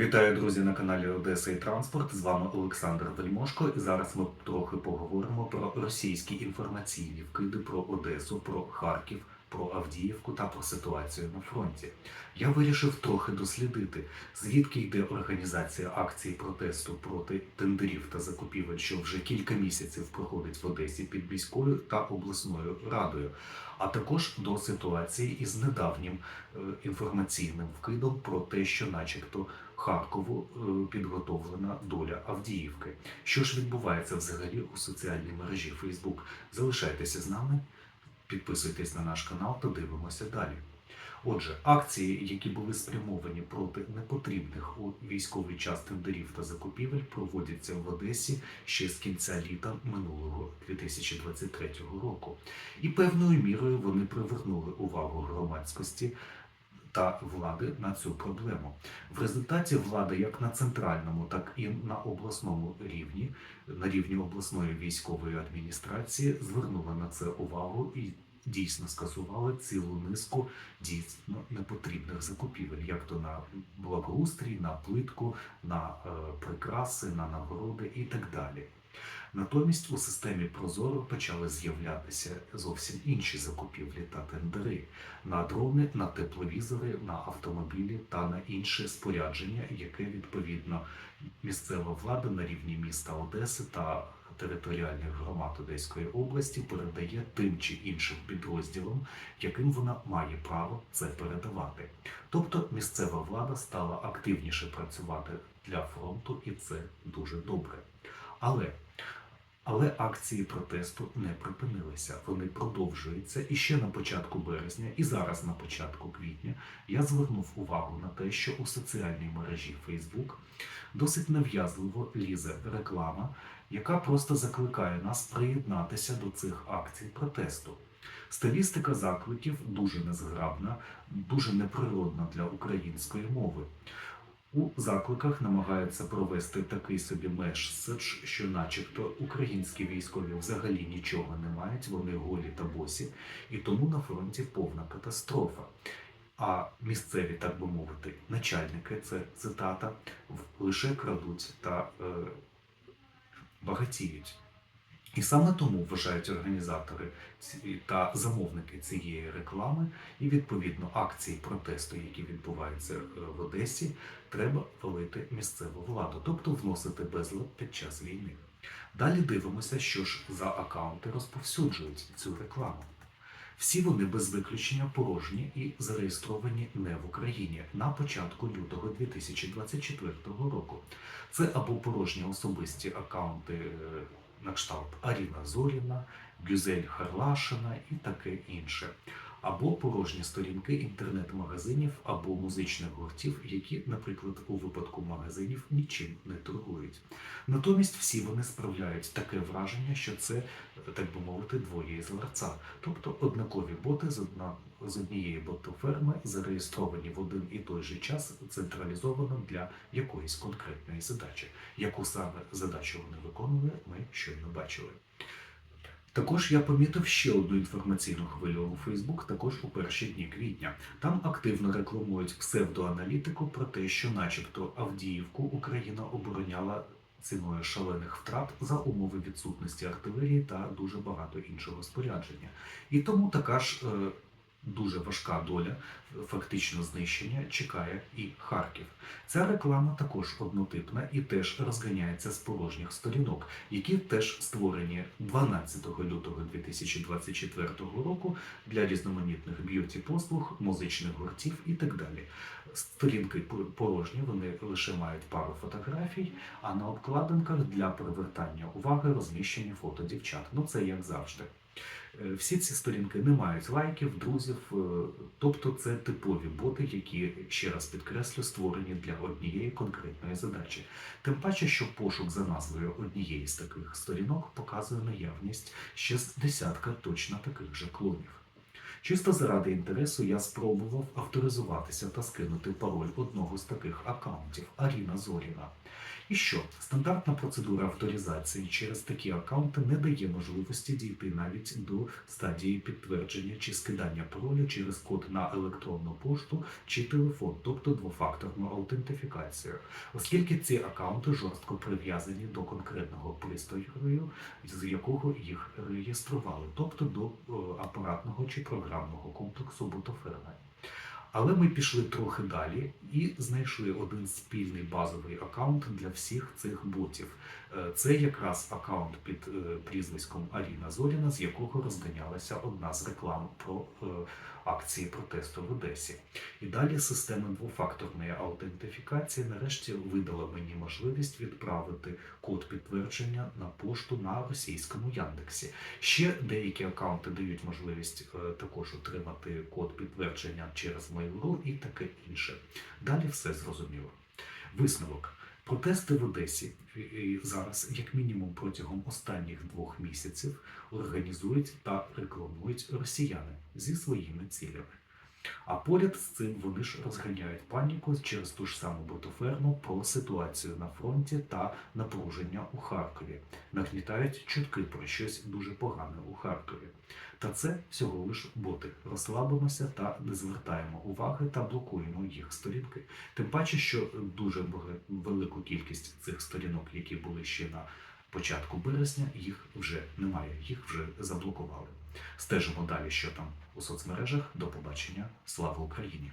Вітаю, друзі, на каналі Одеса і Транспорт. З вами Олександр Вельмошко. І зараз ми трохи поговоримо про російські інформаційні вкиди про Одесу, про Харків, про Авдіївку та про ситуацію на фронті. Я вирішив трохи дослідити, звідки йде організація акції протесту проти тендерів та закупівель, що вже кілька місяців проходить в Одесі під міською та обласною радою, а також до ситуації із недавнім е, інформаційним вкидом про те, що, начебто, Харкову е, підготовлена доля Авдіївки. Що ж відбувається взагалі у соціальній мережі Facebook? Залишайтеся з нами, підписуйтесь на наш канал та дивимося далі. Отже, акції, які були спрямовані проти непотрібних у військовий час тендерів та закупівель, проводяться в Одесі ще з кінця літа минулого 2023 року. І певною мірою вони привернули увагу громадськості та влади на цю проблему. В результаті влада як на центральному, так і на обласному рівні, на рівні обласної військової адміністрації, звернула на це увагу і дійсно скасували цілу низку дійсно непотрібних закупівель, як то на благоустрій, на плитку, на е, прикраси, на нагороди і так далі. Натомість у системі Прозоро почали з'являтися зовсім інші закупівлі та тендери на дрони, на тепловізори, на автомобілі та на інше спорядження, яке відповідно місцева влада на рівні міста Одеси та територіальних громад Одеської області передає тим чи іншим підрозділам, яким вона має право це передавати. Тобто місцева влада стала активніше працювати для фронту, і це дуже добре. Але але акції протесту не припинилися. Вони продовжуються. І ще на початку березня, і зараз на початку квітня я звернув увагу на те, що у соціальній мережі Facebook досить нав'язливо лізе реклама, яка просто закликає нас приєднатися до цих акцій протесту. Стилістика закликів дуже незграбна, дуже неприродна для української мови. У закликах намагаються провести такий собі меседж, що, начебто, українські військові взагалі нічого не мають, вони голі та босі, і тому на фронті повна катастрофа. А місцеві, так би мовити, начальники, це цитата, лише крадуть та е, багатіють. І саме тому вважають організатори та замовники цієї реклами і відповідно акції протесту, які відбуваються е, в Одесі, треба валити місцеву владу, тобто вносити безлад під час війни. Далі дивимося, що ж за акаунти розповсюджують цю рекламу. Всі вони без виключення порожні і зареєстровані не в Україні на початку лютого 2024 року. Це або порожні особисті акаунти е, на кшталт Аріна Зоріна, Гюзель Харлашина і таке інше. Або порожні сторінки інтернет-магазинів або музичних гуртів, які, наприклад, у випадку магазинів нічим не торгують. Натомість всі вони справляють таке враження, що це, так би мовити, двоє із ларца, тобто однакові боти з, одна, з однієї ботоферми зареєстровані в один і той же час централізовано для якоїсь конкретної задачі. Яку саме задачу вони виконували, ми щойно бачили. Також я помітив ще одну інформаційну хвилю у Фейсбук, також у перші дні квітня. Там активно рекламують псевдоаналітику про те, що, начебто, Авдіївку Україна обороняла ціною шалених втрат за умови відсутності артилерії та дуже багато іншого спорядження. І тому така ж е, дуже важка доля, фактично знищення, чекає і Харків. Ця реклама також однотипна і теж розганяється з порожніх сторінок, які теж створені 12 лютого 2024 року для різноманітних б'юті послуг, музичних гуртів і так далі. Сторінки пор- порожні, вони лише мають пару фотографій, а на обкладинках для привертання уваги розміщені фото дівчат. Ну це як завжди. Е, Всі ці сторінки не мають лайків, друзів, е, тобто це типові боти, які ще раз підкреслю, створені для однієї конкретної задачі. Тим паче, що пошук за назвою однієї з таких сторінок показує наявність ще з десятка точно таких же клонів. Чисто заради інтересу я спробував авторизуватися та скинути пароль одного з таких аккаунтів Аріна Зоріна. І що стандартна процедура авторизації через такі аккаунти не дає можливості дійти навіть до стадії підтвердження чи скидання паролю через код на електронну пошту чи телефон, тобто двофакторну аутентифікацію, оскільки ці аккаунти жорстко прив'язані до конкретного пристрою, з якого їх реєстрували, тобто до е, апаратного чи програмного комплексу бутоферми. Але ми пішли трохи далі і знайшли один спільний базовий аккаунт для всіх цих ботів. Е, Це якраз аккаунт під е, прізвиськом Аріна Зоріна, з якого розганялася одна з реклам про е, акції протесту в Одесі. І далі система двофакторної аутентифікації нарешті видала мені можливість відправити код підтвердження на пошту на російському Яндексі. Ще деякі аккаунти дають можливість також отримати код підтвердження через Mail.ru і таке інше. Далі все зрозуміло. Висновок. Протести в Одесі і- і зараз, як мінімум, протягом останніх двох місяців організують та рекламують росіяни зі своїми цілями. А поряд з цим вони ж розганяють паніку через ту ж саму ботоферму про ситуацію на фронті та напруження у Харкові, нагнітають чутки про щось дуже погане у Харкові. Та це всього лиш боти. Розслабимося та не звертаємо уваги та блокуємо їх сторінки. Тим паче, що дуже велику кількість цих сторінок, які були ще на початку березня, їх вже немає, їх вже заблокували. Стежимо далі, що там у соцмережах. До побачення. Слава Україні!